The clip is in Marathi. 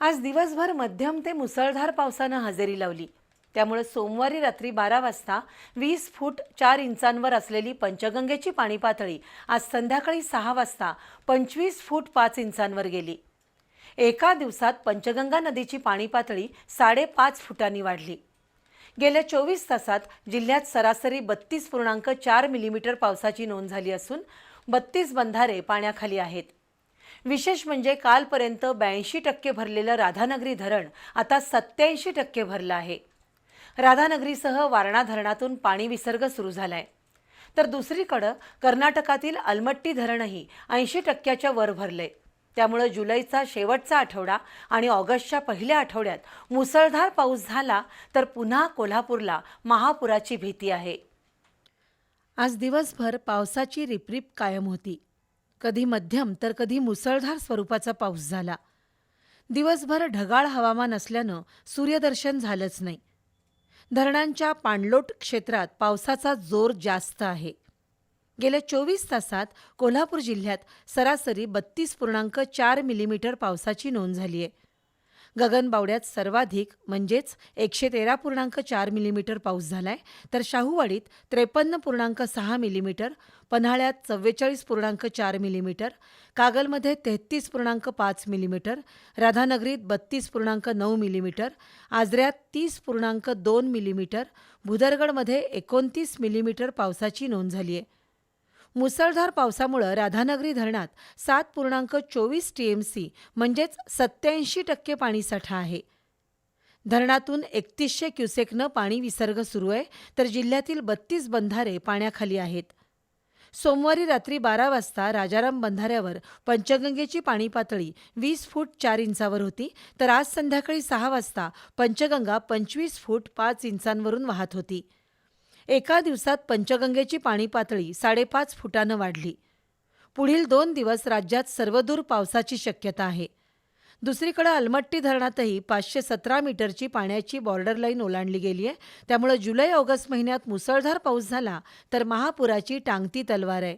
आज दिवसभर मध्यम ते मुसळधार पावसानं हजेरी लावली. त्यामुळे सोमवारी रात्री बारा वाजता वीस फूट चार इंचांवर असलेली पंचगंगेची पाणी पातळी आज संध्याकाळी सहा वाजता पंचवीस फूट पाच इंचांवर गेली. एका दिवसात पंचगंगा नदीची पाणी पातळी साडेपाच फुटांनी वाढली. गेल्या चोवीस तासात जिल्ह्यात सरासरी बत्तीस पूर्णांक चार मिलीमीटर पावसाची नोंद झाली असून बत्तीस बंधारे पाण्याखाली आहेत. विशेष म्हणजे कालपर्यंत ब्याऐंशी टक्के भरलेलं राधानगरी धरण आता सत्याऐंशी टक्के भरलं आहे. राधानगरीसह वारणा धरणातून पाणी विसर्ग सुरू झालाय. तर दुसरीकडं कर्नाटकातील अलमट्टी धरणही ऐंशी टक्क्याच्या वर भरले त्यामुळे जुलैचा शेवटचा आठवडा आणि ऑगस्टच्या पहिल्या आठवड्यात मुसळधार पाऊस झाला तर पुन्हा कोल्हापूरला महापुराची भीती आहे. आज दिवसभर पावसाची रिपरिप कायम होती. कधी मध्यम तर कधी मुसळधार स्वरूपाचा पाऊस झाला. दिवसभर ढगाळ हवामान असल्यानं सूर्यदर्शन झालंच नाही. धरणांच्या पाणलोट क्षेत्रात पावसाचा जोर जास्त आहे. गेल्या चोवीस तासात कोल्हापूर जिल्ह्यात सरासरी बत्तीस पूर्णांक चार मिलीमीटर पावसाची नोंद झाली आहे गगनबावड्यात सर्वाधिक म्हणजेच एकशे तेरा पूर्णांक चार मिलीमीटर पाऊस झालाय तर शाहूवाडीत त्रेपन्न पूर्णांक सहा मिलीमीटर पन्हाळ्यात चव्वेचाळीस पूर्णांक चार मिलीमीटर कागलमध्ये तेहतीस पूर्णांक पाच मिलीमीटर राधानगरीत बत्तीस पूर्णांक नऊ मिलीमीटर आजऱ्यात तीस पूर्णांक दोन मिलीमीटर भुदरगडमध्ये एकोणतीस मिलीमीटर पावसाची नोंद झाली आहे मुसळधार पावसामुळं राधानगरी धरणात सात पूर्णांक चोवीस टीएमसी म्हणजेच सत्याऐंशी टक्के पाणीसाठा आहे. धरणातून एकतीसशे क्युसेकनं पाणी विसर्ग सुरू आहे तर जिल्ह्यातील बत्तीस बंधारे पाण्याखाली आहेत. सोमवारी रात्री बारा वाजता राजाराम बंधाऱ्यावर पंचगंगेची पाणी पातळी वीस फूट चार इंचावर होती तर आज संध्याकाळी सहा वाजता पंचगंगा पंचवीस फूट पाच इंचांवरून वाहत होती. एका दिवसात पंचगंगेची पाणी पातळी साडेपाच फुटानं वाढली. पुढील दोन दिवस राज्यात सर्वदूर पावसाची शक्यता आहे. दुसरीकडे अलमट्टी धरणातही पाचशे सतरा मीटरची पाण्याची बॉर्डर लाईन ओलांडली गेली आहे. त्यामुळे जुलै ऑगस्ट महिन्यात मुसळधार पाऊस झाला तर महापुराची टांगती तलवार आहे.